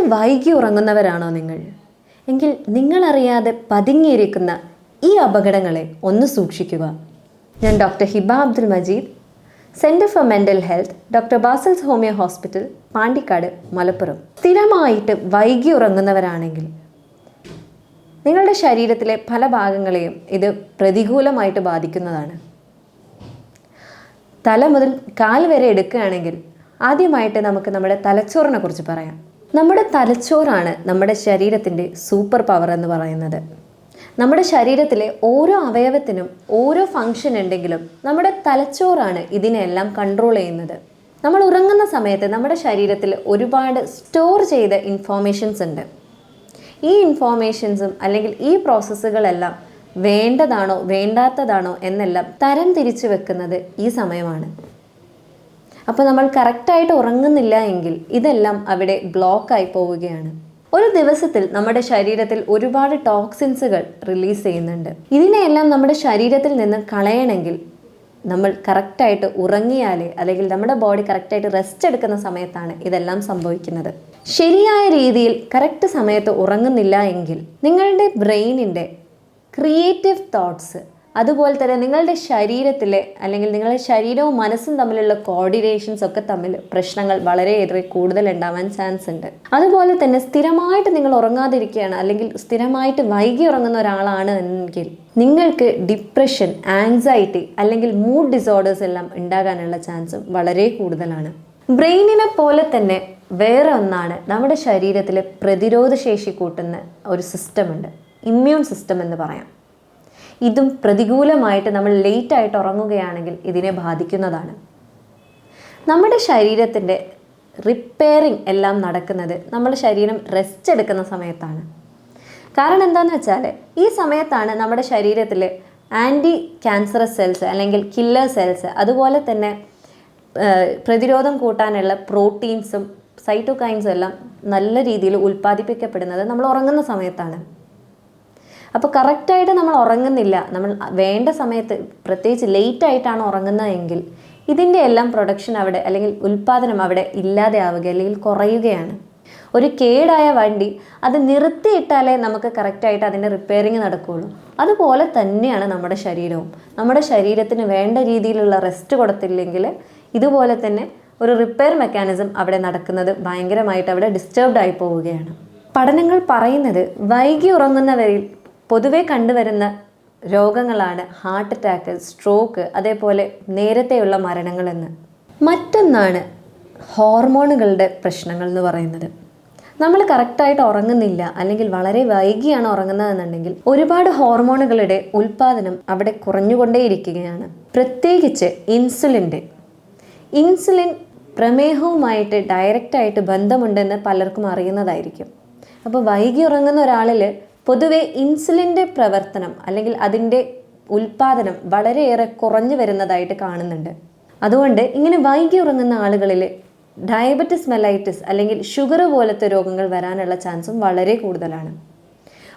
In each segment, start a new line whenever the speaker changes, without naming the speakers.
നന്നായിട്ട് വൈകി ഉറങ്ങുന്നവരാണോ നിങ്ങൾ? എങ്കിൽ നിങ്ങളറിയാതെ പതുങ്ങിയിരിക്കുന്ന ഈ അപകടങ്ങളെ ഒന്ന് സൂക്ഷിക്കുക. ഞാൻ doctor Hiba Abdul Majeed centre for mental health doctor ബാസൽസ് homeo hospital Pandikkad Malappuram. സ്ഥിരമായിട്ട് വൈകി ഉറങ്ങുന്നവരാണെങ്കിൽ നിങ്ങളുടെ ശരീരത്തിലെ പല ഭാഗങ്ങളെയും ഇത് പ്രതികൂലമായിട്ട് ബാധിക്കുന്നതാണ്. തല മുതൽ കാൽ വരെ എടുക്കുകയാണെങ്കിൽ ആദ്യമായിട്ട് നമുക്ക് നമ്മുടെ തലച്ചോറിനെ കുറിച്ച് പറയാം. നമ്മുടെ തലച്ചോറാണ് നമ്മുടെ ശരീരത്തിന്റെ സൂപ്പർ പവർ എന്ന് പറയുന്നത്. നമ്മുടെ ശരീരത്തിലെ ഓരോ അവയവത്തിനും ഓരോ ഫങ്ഷൻ ഉണ്ടെങ്കിലും നമ്മുടെ തലച്ചോറാണ് ഇതിനെല്ലാം കൺട്രോൾ ചെയ്യുന്നത്. നമ്മൾ ഉറങ്ങുന്ന സമയത്ത് നമ്മുടെ ശരീരത്തിൽ ഒരുപാട് സ്റ്റോർ ചെയ്ത ഇൻഫോർമേഷൻസ് ഉണ്ട്. ഈ ഇൻഫോർമേഷൻസും അല്ലെങ്കിൽ ഈ പ്രോസസ്സുകളെല്ലാം വേണ്ടതാണോ വേണ്ടാത്തതാണോ എന്നെല്ലാം തരം തിരിച്ചു വെക്കുന്നത് ഈ സമയമാണ്. അപ്പോൾ നമ്മൾ കറക്റ്റായിട്ട് ഉറങ്ങുന്നില്ല എങ്കിൽ ഇതെല്ലാം അവിടെ ബ്ലോക്കായി പോവുകയാണ്. ഒരു ദിവസത്തിൽ നമ്മുടെ ശരീരത്തിൽ ഒരുപാട് ടോക്സിൻസുകൾ റിലീസ് ചെയ്യുന്നുണ്ട്. ഇതിനെയെല്ലാം നമ്മുടെ ശരീരത്തിൽ നിന്ന് കളയണമെങ്കിൽ നമ്മൾ കറക്റ്റായിട്ട് ഉറങ്ങിയാലേ അല്ലെങ്കിൽ നമ്മുടെ ബോഡി കറക്റ്റായിട്ട് റെസ്റ്റ് എടുക്കുന്ന സമയത്താണ് ഇതെല്ലാം സംഭവിക്കുന്നത്. ശരിയായ രീതിയിൽ കറക്റ്റ് സമയത്ത് ഉറങ്ങുന്നില്ല എങ്കിൽ നിങ്ങളുടെ ബ്രെയിനിന്റെ ക്രിയേറ്റീവ് തോട്ട്സ് അതുപോലെ തന്നെ നിങ്ങളുടെ ശരീരത്തിലെ അല്ലെങ്കിൽ നിങ്ങളുടെ ശരീരവും മനസ്സും തമ്മിലുള്ള കോർഡിനേഷൻസ് ഒക്കെ തമ്മിൽ പ്രശ്നങ്ങൾ വളരെയേറെ കൂടുതൽ ഉണ്ടാവാൻ ചാൻസ് ഉണ്ട്. അതുപോലെ തന്നെ സ്ഥിരമായിട്ട് നിങ്ങൾ ഉറങ്ങാതിരിക്കുകയാണ് അല്ലെങ്കിൽ സ്ഥിരമായിട്ട് വൈകി ഉറങ്ങുന്ന ഒരാളാണ് എങ്കിൽ നിങ്ങൾക്ക് ഡിപ്രഷൻ ആങ്സൈറ്റി അല്ലെങ്കിൽ മൂഡ് ഡിസോർഡേഴ്സ് എല്ലാം ഉണ്ടാകാനുള്ള ചാൻസും വളരെ കൂടുതലാണ്. ബ്രെയിനിനെ പോലെ തന്നെ വേറെ ഒന്നാണ് നമ്മുടെ ശരീരത്തിലെ പ്രതിരോധ ശേഷി കൂട്ടുന്ന ഒരു സിസ്റ്റമുണ്ട് ഇമ്മ്യൂൺ സിസ്റ്റം എന്ന് പറയാം. ഇതും പ്രതികൂലമായിട്ട് നമ്മൾ ലേറ്റ് ആയിട്ട് ഉറങ്ങുകയാണെങ്കിൽ ഇതിനെ ബാധിക്കുന്നതാണ്. നമ്മുടെ ശരീരത്തിന്റെ റിപ്പയറിങ് എല്ലാം നടക്കുന്നത് നമ്മുടെ ശരീരം റെസ്റ്റ് എടുക്കുന്ന സമയത്താണ്. കാരണം എന്താണെന്ന് വെച്ചാൽ ഈ സമയത്താണ് നമ്മുടെ ശരീരത്തിൽ ആന്റി ക്യാൻസറസ് സെൽസ് അല്ലെങ്കിൽ കില്ലർ സെൽസ് അതുപോലെ തന്നെ പ്രതിരോധം കൂട്ടാനുള്ള പ്രോട്ടീൻസും സൈറ്റോകൈൻസും എല്ലാം നല്ല രീതിയിൽ ഉൽപ്പാദിപ്പിക്കപ്പെടുന്നത് നമ്മൾ ഉറങ്ങുന്ന സമയത്താണ്. അപ്പോൾ കറക്റ്റായിട്ട് നമ്മൾ ഉറങ്ങുന്നില്ല. നമ്മൾ വേണ്ട സമയത്ത് പ്രത്യേകിച്ച് ലേറ്റ് ആയിട്ടാണ് ഉറങ്ങുന്നതെങ്കിൽ ഇതിന്റെ എല്ലാം പ്രൊഡക്ഷൻ അവിടെ അല്ലെങ്കിൽ ഉൽപ്പാദനം അവിടെ ഇല്ലാതെ ആവുക അല്ലെങ്കിൽ കുറയുകയാണ്. ഒരു കേടായ വണ്ടി അത് നിർത്തിയിട്ടാലേ നമുക്ക് കറക്റ്റായിട്ട് അതിന്റെ റിപ്പയറിങ് നടക്കുകയുള്ളൂ. അതുപോലെ തന്നെയാണ് നമ്മുടെ ശരീരവും. നമ്മുടെ ശരീരത്തിന് വേണ്ട രീതിയിലുള്ള റെസ്റ്റ് കൊടുത്തില്ലെങ്കിൽ ഇതുപോലെ തന്നെ ഒരു റിപ്പയർ മെക്കാനിസം അവിടെ നടക്കുന്നത് ഭയങ്കരമായിട്ട് അവിടെ ഡിസ്റ്റർബ്ഡ് ആയി പോവുകയാണ്. പഠനങ്ങൾ പറയുന്നത് വൈകി ഉറങ്ങുന്നവരിൽ പൊതുവെ കണ്ടുവരുന്ന രോഗങ്ങളാണ് ഹാർട്ട് അറ്റാക്ക് സ്ട്രോക്ക് അതേപോലെ നേരത്തെയുള്ള മരണങ്ങളെന്ന് മറ്റൊന്നാണ് ഹോർമോണുകളുടെ പ്രശ്നങ്ങൾ എന്ന് പറയുന്നത്. നമ്മൾ കറക്റ്റായിട്ട് ഉറങ്ങുന്നില്ല അല്ലെങ്കിൽ വളരെ വൈകിയാണ് ഉറങ്ങുന്നതെന്നുണ്ടെങ്കിൽ ഒരുപാട് ഹോർമോണുകളുടെ ഉൽപ്പാദനം അവിടെ കുറഞ്ഞുകൊണ്ടേയിരിക്കുകയാണ്. പ്രത്യേകിച്ച് ഇൻസുലിന്റെ. ഇൻസുലിൻ പ്രമേഹവുമായിട്ട് ഡയറക്റ്റായിട്ട് ബന്ധമുണ്ടെന്ന് പലർക്കും അറിയുന്നതായിരിക്കും. അപ്പോൾ വൈകി ഉറങ്ങുന്ന ഒരാളിൽ പൊതുവെ ഇൻസുലിന്റെ പ്രവർത്തനം അല്ലെങ്കിൽ അതിന്റെ ഉൽപ്പാദനം വളരെയേറെ കുറഞ്ഞു വരുന്നതായിട്ട് കാണുന്നുണ്ട്. അതുകൊണ്ട് ഇങ്ങനെ വൈകി ഉറങ്ങുന്ന ആളുകളിൽ ഡയബറ്റിസ് മെലൈറ്റിസ് അല്ലെങ്കിൽ ഷുഗർ പോലത്തെ രോഗങ്ങൾ വരാനുള്ള ചാൻസും വളരെ കൂടുതലാണ്.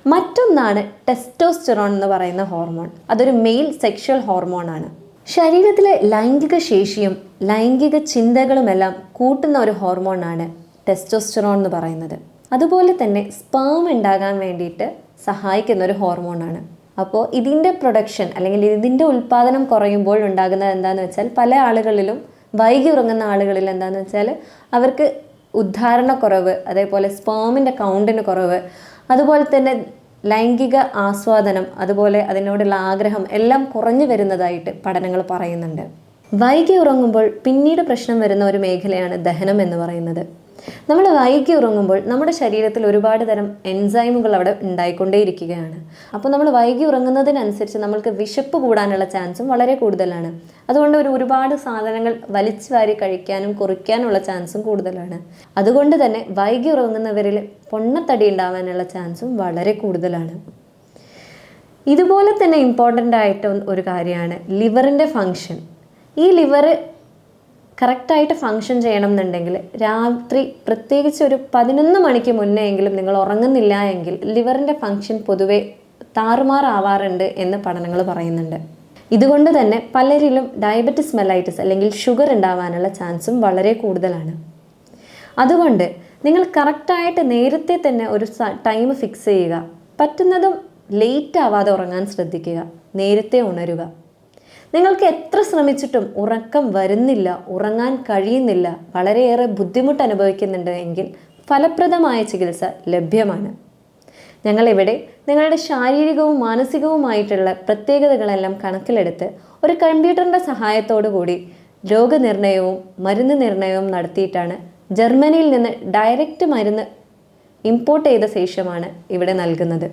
മറ്റൊന്നാണ് ടെസ്റ്റോസ്റ്ററോൺ എന്ന് പറയുന്ന ഹോർമോൺ. അതൊരു മെയിൽ സെക്ഷൽ ഹോർമോണാണ്. ശരീരത്തിലെ ലൈംഗിക ശേഷിയും ലൈംഗിക ചിന്തകളുമെല്ലാം കൂട്ടുന്ന ഒരു ഹോർമോണാണ് ടെസ്റ്റോസ്റ്ററോൺ എന്ന് പറയുന്നത്. അതുപോലെ തന്നെ സ്പേം ഉണ്ടാകാൻ വേണ്ടിയിട്ട് സഹായിക്കുന്ന ഒരു ഹോർമോണാണ് അപ്പോൾ ഇതിന്റെ പ്രൊഡക്ഷൻ അല്ലെങ്കിൽ ഇതിന്റെ ഉൽപ്പാദനം കുറയുമ്പോൾ ഉണ്ടാകുന്നത് എന്താണെന്ന് വെച്ചാൽ പല ആളുകളിലും വൈകി ഉറങ്ങുന്ന ആളുകളിൽ എന്താണെന്ന് വെച്ചാൽ അവർക്ക് ഉദ്ധാരണക്കുറവ് അതേപോലെ സ്പേമിന്റെ കൗണ്ടിന് കുറവ് അതുപോലെ തന്നെ ലൈംഗിക ആസ്വാദനം അതുപോലെ അതിനോടുള്ള ആഗ്രഹം എല്ലാം കുറഞ്ഞു വരുന്നതായിട്ട് പഠനങ്ങൾ പറയുന്നുണ്ട്. വൈകി ഉറങ്ങുമ്പോൾ പിന്നീട് പ്രശ്നം വരുന്ന ഒരു മേഖലയാണ് ദഹനം എന്ന് പറയുന്നത്. നമ്മൾ വൈകി ഉറങ്ങുമ്പോൾ നമ്മുടെ ശരീരത്തിൽ ഒരുപാട് തരം എൻസൈമുകൾ അവിടെ ഉണ്ടായിക്കൊണ്ടേയിരിക്കുകയാണ്. അപ്പോൾ നമ്മൾ വൈകി ഉറങ്ങുന്നതിനനുസരിച്ച് നമ്മൾക്ക് വിശപ്പ് കൂടാനുള്ള ചാൻസും വളരെ കൂടുതലാണ്. അതുകൊണ്ട് ഒരു ഒരുപാട് സാധനങ്ങൾ വലിച്ചു വാരി കഴിക്കാനും കുറിക്കാനുള്ള ചാൻസും കൂടുതലാണ്. അതുകൊണ്ട് തന്നെ വൈകി ഉറങ്ങുന്നവരിൽ പൊണ്ണത്തടി ഉണ്ടാവാനുള്ള ചാൻസും വളരെ കൂടുതലാണ്. ഇതുപോലെ തന്നെ ഇമ്പോർട്ടന്റ് ആയിട്ട് ഒരു കാര്യമാണ് ലിവറിന്റെ ഫങ്ഷൻ. ഈ ലിവർ കറക്റ്റായിട്ട് ഫങ്ഷൻ ചെയ്യണം എന്നുണ്ടെങ്കിൽ രാത്രി പ്രത്യേകിച്ച് ഒരു പതിനൊന്ന് മണിക്ക് മുന്നേ എങ്കിലും നിങ്ങൾ ഉറങ്ങുന്നില്ല എങ്കിൽ ലിവറിന്റെ ഫങ്ഷൻ പൊതുവെ താറുമാറാവാറുണ്ട് എന്ന് പഠനങ്ങൾ പറയുന്നുണ്ട്. ഇതുകൊണ്ട് തന്നെ പലരിലും ഡയബറ്റിസ് മെലൈറ്റിസ് അല്ലെങ്കിൽ ഷുഗർ ഉണ്ടാവാനുള്ള ചാൻസും വളരെ കൂടുതലാണ്. അതുകൊണ്ട് നിങ്ങൾ കറക്റ്റായിട്ട് നേരത്തെ തന്നെ ഒരു ടൈം ഫിക്സ് ചെയ്യുക. പറ്റുന്നതും ലേറ്റ് ആവാതെ ഉറങ്ങാൻ ശ്രദ്ധിക്കുക. നേരത്തെ ഉണരുക. നിങ്ങൾക്ക് എത്ര ശ്രമിച്ചിട്ടും ഉറക്കം വരുന്നില്ല ഉറങ്ങാൻ കഴിയുന്നില്ല വളരെയേറെ ബുദ്ധിമുട്ട് അനുഭവിക്കുന്നുണ്ട് എങ്കിൽ ഫലപ്രദമായ ചികിത്സ ലഭ്യമാണ്. ഞങ്ങളിവിടെ നിങ്ങളുടെ ശാരീരികവും മാനസികവുമായിട്ടുള്ള പ്രത്യേകതകളെല്ലാം കണക്കിലെടുത്ത് ഒരു കമ്പ്യൂട്ടറിന്റെ സഹായത്തോടു കൂടി രോഗനിർണയവും മരുന്ന് നിർണയവും നടത്തിയിട്ടാണ് ജർമ്മനിയിൽ നിന്ന് ഡയറക്റ്റ് മരുന്ന് ഇമ്പോർട്ട് ചെയ്ത ശേഷമാണ് ഇവിടെ നൽകുന്നത്.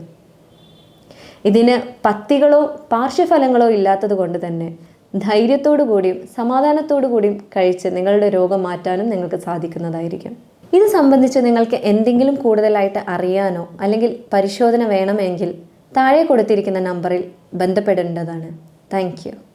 ഇതിന് പത്തികളോ പാർശ്വഫലങ്ങളോ ഇല്ലാത്തത് കൊണ്ട് തന്നെ ധൈര്യത്തോടു കൂടിയും സമാധാനത്തോടു കൂടിയും കഴിച്ച് നിങ്ങളുടെ രോഗം മാറ്റാനും നിങ്ങൾക്ക് സാധിക്കുന്നതായിരിക്കും. ഇത് സംബന്ധിച്ച് നിങ്ങൾക്ക് എന്തെങ്കിലും കൂടുതലായിട്ട് അറിയാനോ അല്ലെങ്കിൽ പരിശോധന വേണമെങ്കിൽ താഴെ കൊടുത്തിരിക്കുന്ന നമ്പറിൽ ബന്ധപ്പെടേണ്ടതാണ്. താങ്ക്